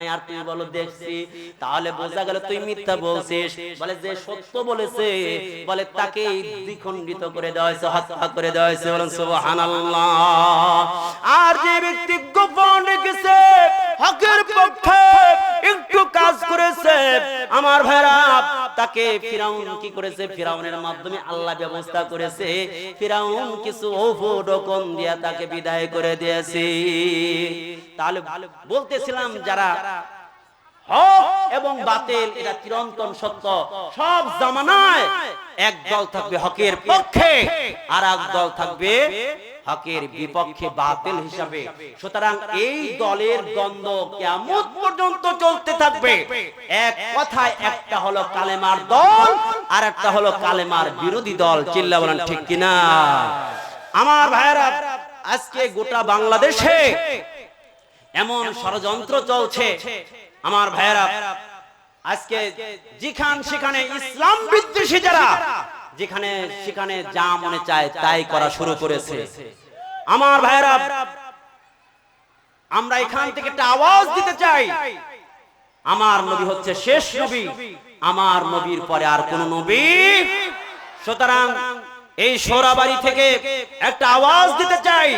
আর তুই বলো দেখছি। তাহলে বোঝা গেল তুই মিথ্যা বলছিস। বলে যে সত্য বলেছে, বলে তাকে দ্বিখণ্ডিত করে দেওয়া হত্যা করে দেওয়া বলেন আর যে ব্যক্তি হকের পক্ষে একটু কাজ করেছে, আমার ভাইরা তাকে ফিরাউন কি করেছে? ফিরাউনের মাধ্যমে আল্লাহ ব্যবস্থা করেছে। ফিরাউন কিছু ওভোডকন দিয়া তাকে বিদায় করে দিয়েছে। তাহলে বলতেছিলাম যারা এবং বাতিল এটা চিরন্তন সত্য। সব জামানায় এক দল থাকবে হকের পক্ষে আর এক দল থাকবে হকের বিপক্ষে বাতিল হিসাবে। সুতরাং এই দলের দ্বন্দ্ব কেমন পর্যন্ত চলতে থাকবে। এক কথায় একটা হলো কালেমার দল আর একটা হলো কালেমার বিরোধী দল। চিল্লা বলেন ঠিক কিনা? আমার ভাইয়েরা আজকে গোটা বাংলাদেশে এমন ষড়যন্ত্র চলছে। আমার ভাইয়েরা, আজকে যেখান সেখানে ইসলাম বিদ্বেষী যারা, যেখানে সেখানে যা মনে চায় তাই করা শুরু করেছে। আমার ভাইয়েরা, আমরা এখান থেকে একটা আওয়াজ দিতে চাই। আমার নবী হচ্ছে শেষ নবী, আমার নবীর পরে আর কোন নবী। সুতরাং এই সোরাবাড়ি থেকে একটা আওয়াজ দিতে চাই।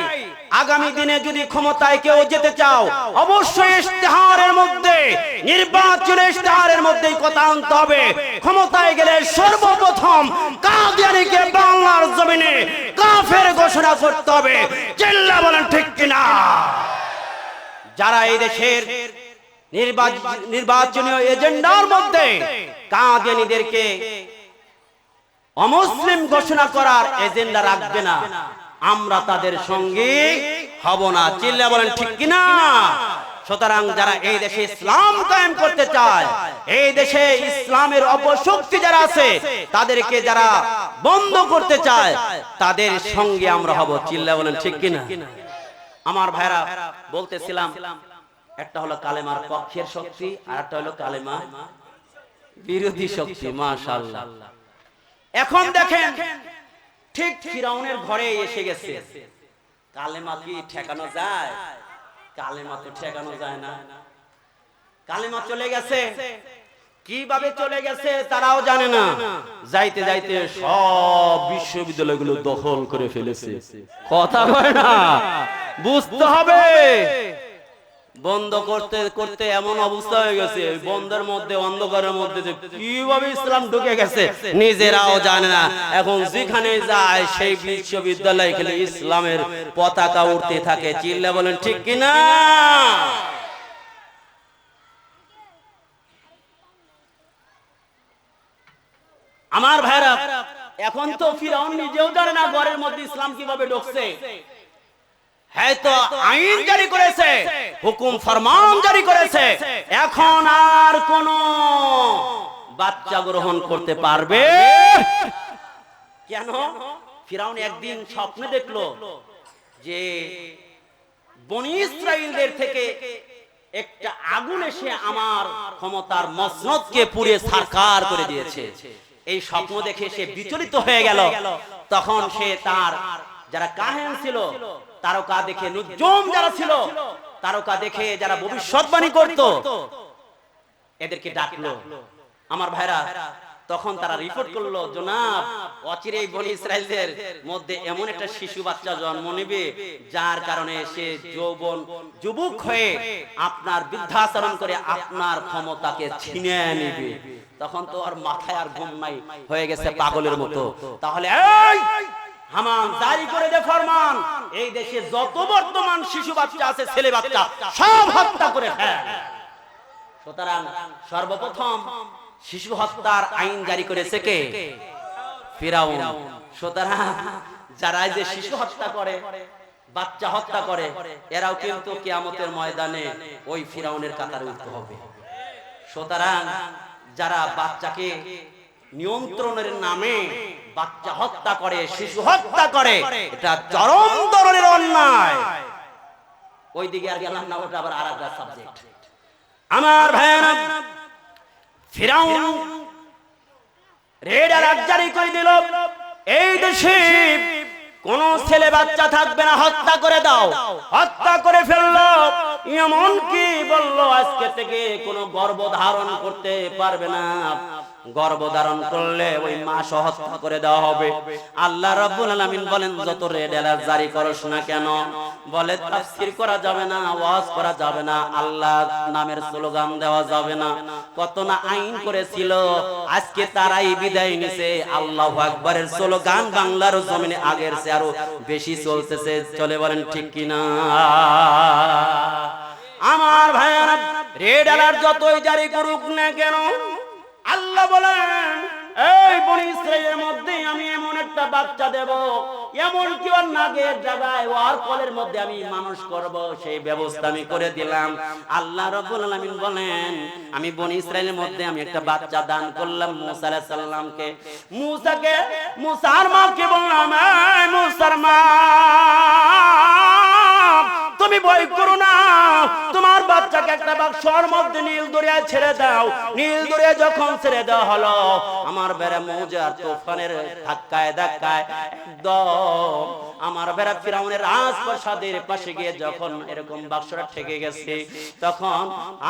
আগামী দিনে যদি ক্ষমতায় কেউ যেতে চাও, অবশ্যই ইশতেহারের মধ্যে নির্বাচনের ইশতেহারের মধ্যেই কথা আনতে হবে। ক্ষমতায় গেলে সর্বপ্রথম কাদিয়ানিকে বাংলার জমিনে কাফের ঘোষণা করতে হবে। চিল্লা বলেন ঠিক কিনা? যারা এই দেশের নির্বাচ- নির্বাচনীয় এজেন্ডার মধ্যে কাদিয়ানিদেরকে অমুসলিম ঘোষণা করার এজেন্ডা রাখবে না। আমরা তাদের সঙ্গে হব না। চিল্লা বলেন, ঠিক কিনা? সুতরাং যারা এই দেশে ইসলাম কায়েম করতে চায়, এই দেশে ইসলামের অপশক্তি যারা আছে, তাদেরকে যারা বন্ধ করতে চায়, তাদের সঙ্গে আমরা হব। চিল্লা বলেন, ঠিক কিনা? আমার ভাইরা, বলতেছিলাম, একটা হলো কালেমার পক্ষের শক্তি, আর একটা হলো কালেমা বিরোধী শক্তি, মাশাআল্লাহ। এখন দেখেন ঠিক ফিরাউনের ঘরে এসে গেছে। কালেমা কি ঠেকানো যায়? কালেমা তো ঠেকানো যায় না। কালেমা চলে গেছে। কীভাবে চলে গেছে তারাও জানে না। যাইতে যাইতে সব বিশ্ববিদ্যালয়গুলো দখল করে ফেলেছে। কথা কয় না? বুঝতে হবে। বন্ধ করতে করতে এমন অবস্থা হয়ে গেছে বন্ধের মধ্যে, অন্ধকারের মধ্যে যে কীভাবে ইসলাম ঢুকে গেছে, নিজেরাও জানে না। এখন যেখানে যায়, সেই বিশ্ববিদ্যালয় খেলে ইসলামের পতাকা উঠতে থাকে। চিল্লা বলেন, ঠিক কিনা? আমার ভাইরা, এখন তো ফিরাউন নিজেও জানে না ঘরের মধ্যে ইসলাম কীভাবে ঢুকছে। হ্যাঁ তো আইন জারি করেছে হুকুম ফরমান জারি করেছে। এখন আর কোন বাচ্চা গ্রহণ করতে পারবে? কেন? ফিরাউন একদিন স্বপ্নে দেখল যে বনি থেকে একটা আগুন এসে আমার ক্ষমতার মসনদকে পুড়ে সারকার করে দিয়েছে। এই স্বপ্ন দেখে সে বিচলিত হয়ে গেল। তখন সে তার যারা কাহেন ছিল তারকা দেখে নুজুম যারা ছিল তারকা দেখে যারা ভবিষ্যৎবাণী করত এদেরকে ডাকলো। আমার ভাইরা তখন তারা রিপোর্ট করল জনাব অচিরেই বনি ইসরায়েলদের মধ্যে এমন একটা শিশু বাচ্চা জন্ম নেবে যার কারণে সে যৌবন যুবক হয়ে আপনার বৃদ্ধাচরণ করে আপনার ক্ষমতাকে ছিনে নেবে। তখন তো আর মাথায় আর ঘুম নাই হয়ে গেছে পাগলের মতো। তাহলে এই! হামান, জারি করে দে এই দেশে যত বর্তমান আছে, ছেলে বাচ্চা করে সর্বপ্রথম শিশু হত্যার আইন জারি করেছে কে? ফিরাউন। সুতরাং যারা যে শিশু হত্যা করে, বাচ্চা হত্যা করে, এরাও কিন্তু কিয়ামতের ময়দানে ওই ফিরাউনের কাতারে উঠতে হবে। সুতরাং যারা বাচ্চাকে নিয়ন্ত্রণের নামে বাচ্চা হত্যা করে, শিশু হত্যা করে, এটা চরম ধরনের অন্যায়। ওই দিকে আর গেলাম না, ওটা আবার আর একটা সাবজেক্ট আমার ভাইয়েরা, ফিরাউন রেড অ্যালার্ট জারি করে দিল, এই দেশে কোন ছেলে বাচ্চা থাকবে না, হত্যা করে দাও, হত্যা করে ফেলল। এমন কি বলল, আজকে থেকে কোনো গর্ব ধারণ করতে পারবে না। গর্ভ ধারণ করলে ওই মাস হত্যা করে দেওয়া হবে। আল্লাহ রাব্বুল আলামিন বলেন, যত রেড অ্যালার্ট জারি করস না কেন? বলে, তাফসীর করা যাবে না, ওয়াজ করা যাবে না আল্লাহ নামের স্লোগান দেওয়া যাবে না। কত না আইন করেছিল, আজকে তারাই বিদায় নিছে। আল্লাহু আকবারের স্লোগান বাংলার জমিনে আগের চেয়ে আরও বেশি চলতেছে। চলে বলেন, ঠিক কিনা আমার ভাইয়ারা, রেড অ্যালার্ট যতই জারি করুক না কেন আল্লাহ বলেন, এই বনি ইসরাইলের মধ্যে আমি এমন একটা বাচ্চা দেব, এমন কি ওর নাগের জায়গায় ওর কলের মধ্যে আমি মানুষ করব। সেই ব্যবস্থা আমি করে দিলাম। আল্লাহ রাব্বুল আলামিন বলেন, আমি বনি ইসরাইলের মধ্যে আমি একটা বাচ্চা দান করলাম মুসা আলাইহিস সালামকে। মুসাকে, মুসার মাকে বললাম, এই মুসার মা তুমি ভয় করো না। তোমার বাচ্চাকে একটা বাক্সর মধ্যে নীল দরিয়ায় ছেড়ে দাও। নীল দরিয়া যখন ছেড়ে দেওয়া হলো, আমার বেড়া মৌজার তুফানের ধাক্কায় ধাক্কায় একদম আমার বেড়া ফিরাউনের রাজপ্রাসাদের পাশে গিয়ে যখন এরকম বাক্সটা ঠেকে গেছে, তখন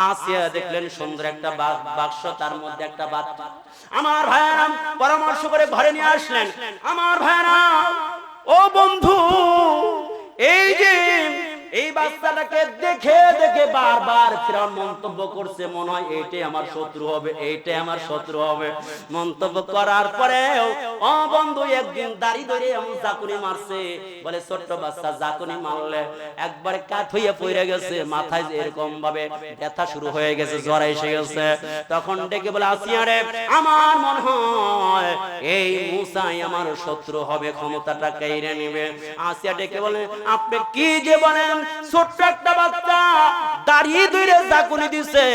আসিয়া দেখলেন সুন্দর একটা বাক্স তার মধ্যে একটা বাচ্চা আমার ভাইয়ারা পরামর্শ করে ঘরে নিয়ে আসলেন। আমার ভাইয়ারা ও বন্ধু, এই যে এই বাচ্চাটাকে দেখে দেখে বারবার ফিরাউন মন্তব্য করছে, মনে হয় এইটাই আমার শত্রু হবে, এইটাই আমার শত্রু হবে। মন্তব্য করার পরেও ও বন্ধু একদিন দাড়ি ধরে এমন জাকুনি মারছে, বলে, ছোট্ট বাচ্চা জাকুনি মারলে একবারে কাঠ হইয়া পড়ে গেছে, মাথায় এরকম ভাবে ব্যথা শুরু হয়ে গেছে, জ্বর এসে গেছে। তখন ডেকে বলে, আসিয়া রে, আমার মনে হয়, এই মুসাই আমার শত্রু হবে, ক্ষমতাটা কেড়ে নেবে। আসিয়া ডেকে বলে, আপনি কি যে বলেন ছোট্ট একটা বাচ্চা দাঁড়িয়ে ধরে জাকুনি দিছে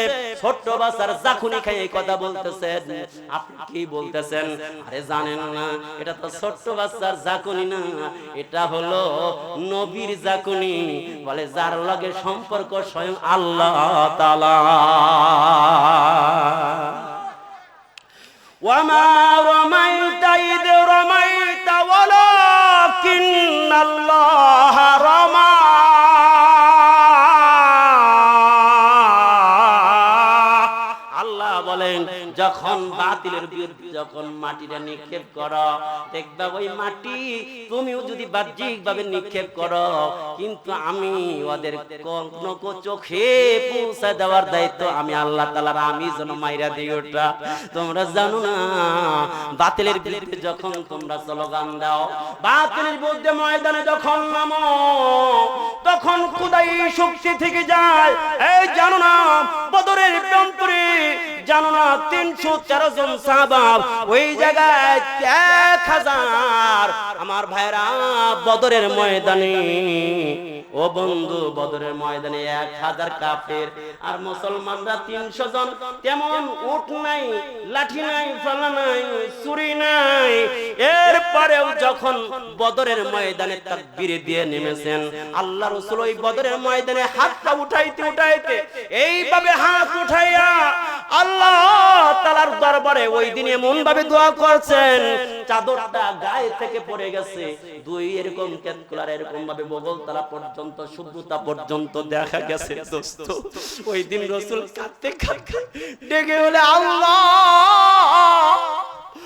ছোট্ট বাচ্চার জাকুনি খাই এই কথা বলতেছেন আপনি কি বলতেছেন আরে জানেন না এটা তো ছোট্ট বাচ্চার জাকুনি না এটা হলো নবীর জাকুনি বলে যার লগে সম্পর্ক স্বয়ং আল্লাহ তাআলা وما رميت إذ رميت ولكن الله رمى বাতিলের বিরুদ্ধে যখন মাটিটা নিক্ষেপ করো, দেখবা ওই মাটি তুমিও যদি বাহ্যিক ভাবে নিক্ষেপ করো, কিন্তু আমি ওদের চোখে পৌঁছে দেওয়ার দায়িত্ব আমি আল্লাহ তালার আমি যেন মাইরা দিই ওটা। তোমরা জানো না, বাতিলের বিরুদ্ধে যখন তোমরা স্লোগান দাও, বাতিলের বিরুদ্ধে ময়দানে যখন নামো, তখন খুদাই শক্তি থেকে যায়। এই জানো না, বদরের প্রান্তরে, জানো না, তিনশো তেরো জন সাহাবাব ওই জায়গায় এক হাজার। আমার ভাইরা বদরের ময়দানে ও বন্ধু, বদরের ময়দানে এক হাজার কাফের আর মুসলমানরা তিনশো জন। তেমন উঠ নাই, লাঠি নাই, ফালা নাই, ছুরি নাই। এরপরেও যখন বদরের ময়দানে তাকবীর দিয়ে নেমেছেন, আল্লাহ রসুল ওই বদরের ময়দানে হাতটা উঠাইতে উঠাইতে এইভাবে হাত উঠাইয়া আল্লাহ তালার দরবারে ওই দিন এমন ভাবে দোয়া করছেন, চাদরটা গায়ে থেকে পড়ে গেছে। দুই এরকম ক্যালকুলার এরকম ভাবে বগল তালা পর্যন্ত শুভ্রতা পর্যন্ত দেখা গেছে দোস্ত। ওই দিন রসুল কাঁদতে কাঁদতে ডেকে বলে আল্লাহ!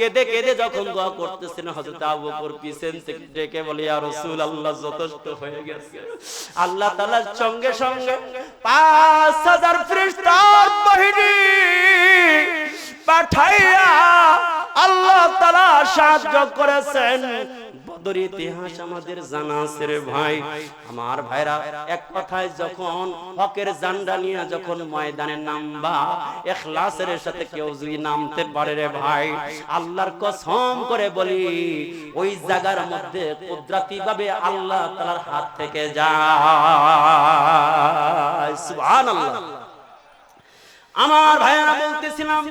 কেঁদে কেঁদে যখন দোয়া করতেছেন, হযরত আবু বকর পিছন থেকে ডেকে বলে, ইয়া রাসূলুল্লাহ, যথেষ্ট হয়ে গেছে। আল্লাহ তাআলার সঙ্গে সঙ্গে 5000 ফেরেশতার বাহিনী পাঠাইয়া আল্লাহ তাআলা সাহায্য করেছেন। বদর ইতিহাস আমাদের জানা আছে ভাই। আমার ভাইরা, এক কথায় যখন হকের জান্ডা নিয়ে যখন ময়দানে নামবা ইখলাসের সাথে কেউ যদি নামতে পারে রে ভাই, আল্লাহর কসম করে বলি, ওই জায়গার মধ্যে কুদরতি ভাবে আল্লাহ তাআলার হাত থেকে যায়। সুবহানাল্লাহ। আমার ভাইরা বলতেছিলাম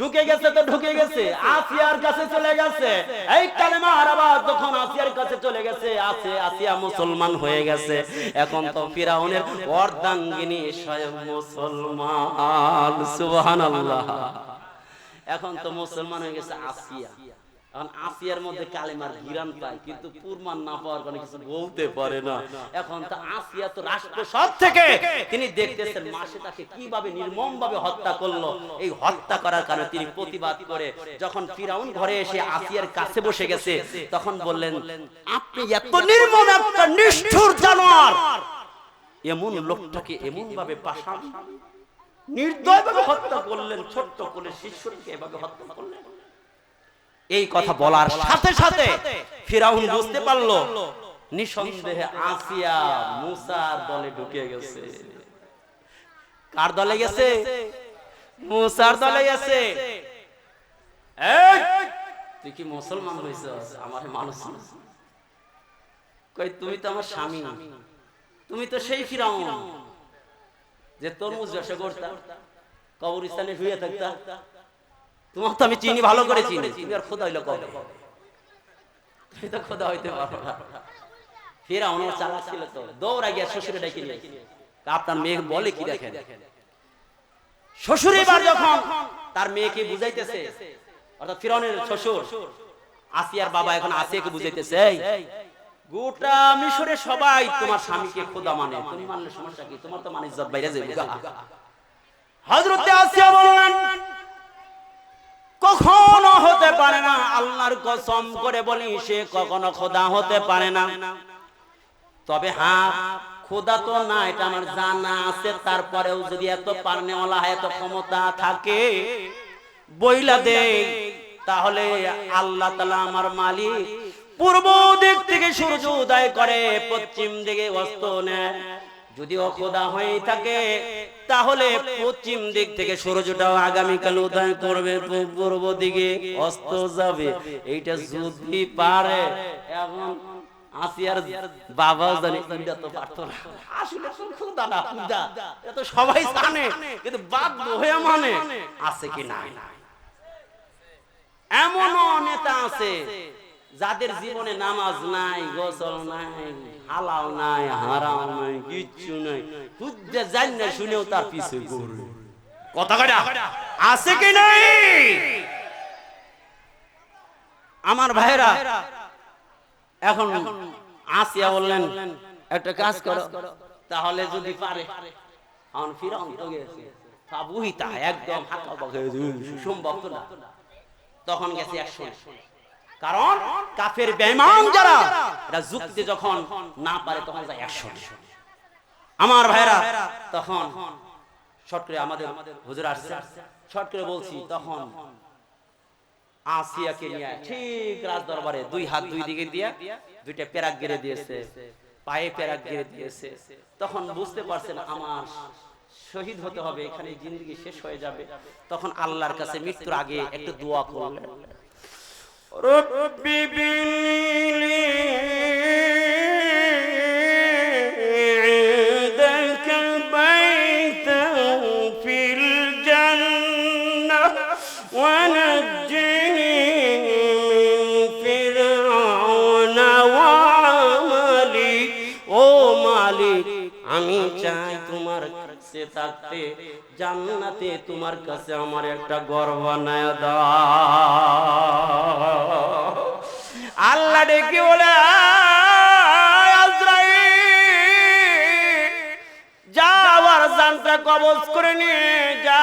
ঢুকে গেছে তো ঢুকে গেছে। আসিয়ার কাছে চলে গেছে। এই কালেমার আবার যখন আসিয়ার কাছে চলে গেছে আছে আসিয়া মুসলমান হয়ে গেছে। এখন তো ফিরাউনের অর্ধাঙ্গিনী স্বয়ং মুসলমান। সুবহানাল্লাহ। এখন তো মুসলমান হয়ে গেছে আসিয়া। এখন আসিয়ার মধ্যে কালেমার ঘিরান পায়, কিন্তু না পাওয়ার কারণে কিছু বলতে পারে না। এখন তো আসিয়া তো রাষ্ট্র সব থেকে তিনি দেখতেছেন মাসে তাকে কীভাবে নির্মম ভাবে হত্যা করল। এই হত্যা করার কারণে তিনি প্রতিবাদ করে, যখন ফিরাউন ঘরে এসে আসিয়ার কাছে বসে গেছে, তখন বললেন, আপনি এত নির্মম একটা নিষ্ঠুর জানোয়ার। এমন লোকটাকে এমন ভাবে হত্যা করলেন, ছোট্ট করে শিশুটিকে এভাবে হত্যা করলেন। এই কথা বলার সাথে সাথে ফিরাউন বুঝতে পারল, নিঃসন্দেহে আসিয়া মুসার দলে ঢুকে গেছে। কার দলে গেছে? মুসার দলে গেছে। তুই কি মুসলমান হয়েছ আমার মানুষ কই, তুমি তো আমার স্বামী। তুমি তো সেই ফিরাউন যে তরমুজ ব্যবসা করতা কবরস্থানে শুয়ে থাকতা। তোমার তো আমি চিনি ভালো করে চিনি। তুমি আর খোদা হইল কবে? তুমি তো খোদা হইতে পারো না। ফেরা অনেক চালাক ছিল তো। দৌড়া গিয়া শ্বশুরে ডেকে নিয়ে আপনার মেয়ে বলে কি দেখেন? শ্বশুর এবার যখন তার মেয়েকে বুঝাইতেছে অর্থাৎ ফিরনের শ্বশুর আসিয়ার বাবা এখন আসিয়াকে বুঝাইতেছে এই গোটা মিশরে সবাই তোমার স্বামীকে খোদা মানে। তুমি মানলে সমস্যা কি? তোমার তো মানে ইজ্জত বাইরে যাবে হযরতে আসিয়া বললেন কখনো হতে পারে না। আল্লাহর কসম করে বলি, সে কখনো খোদা হতে পারে না। তবে হ্যাঁ খোদা তো না, এটা আমার জানা আছে। তারপরেও যদি এত পারনেওয়ালা হয় এত ক্ষমতা থাকে, বইলা দে তাহলে আল্লাহ তালা আমার মালিক পূর্ব দিক থেকে সূর্য উদয় করে, পশ্চিম দিকে অস্ত নেয়। যদিও খোদা হয়ে থাকে, তাহলে পশ্চিম দিক থেকে সূর্যটাও আগামীকাল উদয় করবে পূর্ব দিকে অস্ত যাবে। এইটা যদি পারে এখন মানে আছে কি নাই? এমনও নেতা আছে যাদের জীবনে নামাজ নাই, গোসল নাই হালাও নাই হারাও নাই, কিচ্ছু নাই খুঁজতে জান না শুনেও তার পিছু ঘুরবে কথা কটা আছে কি নাই? আমার ভাইরা এখন আসিয়া বললেন, একটা কাজ করো, তাহলে যদি পারে। এখন ফিরাউন তো গেছে। ফাবুহিতা একদম হাঁকা সম্ভব তো না। তখন গেছে একশো। কারণ কাফের বেমান যারা এরা যুক্তি যখন না পারে তখন যায় আমার ভাইরা তখন শর্ট করে আমাদের হুজুর আসছে। শর্ট করে বলছি তখন আসিয়াকে নিয়ে ঠিক রাজ দরবারে দুই হাত দুই দিকে দিয়ে দুইটা পেরাক গেড়ে দিয়েছে পায়ে পেরাক গেড়ে দিয়েছে। তখন বুঝতে পারছেন আমার শহীদ হতে হবে এখানে জিন্দগি শেষ হয়ে যাবে। তখন আল্লাহর কাছে মৃত্যুর আগে একটু দোয়া করলেন। রব্বি বিলি عندك بيتا في الجنة ونجني من فرعون وعملي ও মালিক আমি চাই তোমার কাছে থাকতে জান্নাতে তোমার কাছে আমার একটা ঘর বানায় আল্লাহ ডেকে বলে "আয় আজরাইল, যা আবার কবজ করে নিয়ে যা।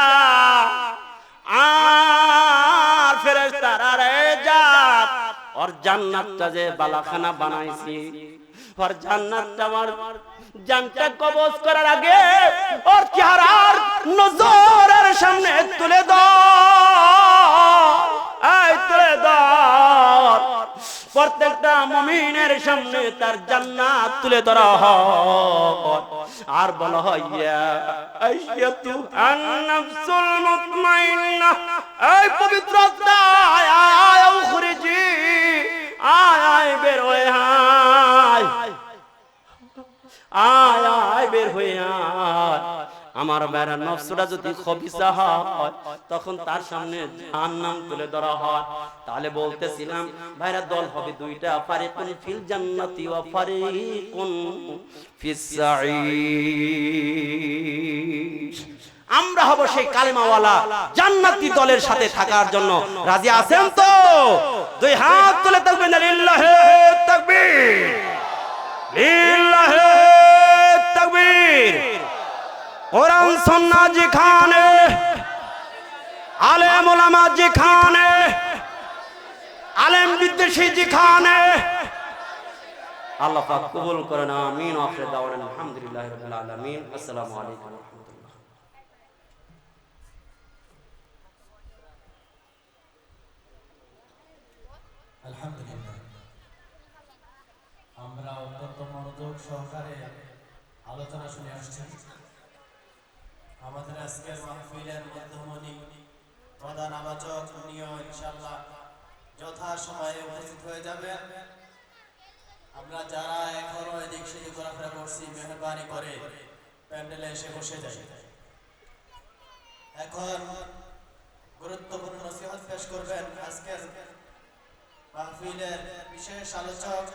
আর যা ওর জান্নাতটা যে বালাখানা বানাইছি। ওর জান্নাতটা আমার জানটা কবজ করার আগে ওর চেহারার নজরের সামনে তুলে দাও তুলে দাও প্রত্যেকটা মুমিনের সামনে তার জান্নাত তুলে ধরা হয়। আর বলা হয়, ইয়া আইয়াতু আন-নাফসুল মুতমাইন্না। এই পবিত্র আত্মা আয় আয় উখরিজি। আয় আয়, বের হয়ে। আয় আয় আয় বের হয়ে আয়। আমার বেড়া নফসটা যদি খবিসা হয়, তখন তার সামনে জাহান্নাম তুলে ধরা হয়। তাহলে বলতেছিলাম, ভাইরা, দল হবে দুইটা, ফারিকুন ফিল জান্নাতি ওয়া ফারিকুন ফিস সাঈর আমরা হব সেই কালেমাওয়ালা জান্নাতি দলের সাথে থাকার জন্য। রাজি আছেন তো? দুই হাত তুলে থাকবেন লিল্লাহে তাকবীর লিল্লাহে তাকবীর কোরআন সুন্নাহ যেখানে আলেম ওলামা যেখানে আলেম বিদ্বেষী যেখানে আল্লাহ পাক কবুল করেন, আমিন আখির দাওয়ানা, আলহামদুলিল্লাহি আসসালামু আলাইকুম আলহামদুলিল্লাহ। আমরা অত্যন্ত মনোযোগ সহকারে আলোচনা শুনে আসছি। আমাদের আজকের মাহফিলের মধ্যমণি প্রধান আলোচক উনিও ইনশাল্লাহ যথা সময়ে উপস্থিত হয়ে যাবে আমরা যারা এখনও এদিক সেদিক ঘোরাফেরা করছি, মেহরবানি করে প্যান্ডেলে এসে বসে যাই। এখন গুরুত্বপূর্ণ নসিহত পেশ করবেন আজকের মাহফিলের বিশেষ আলোচক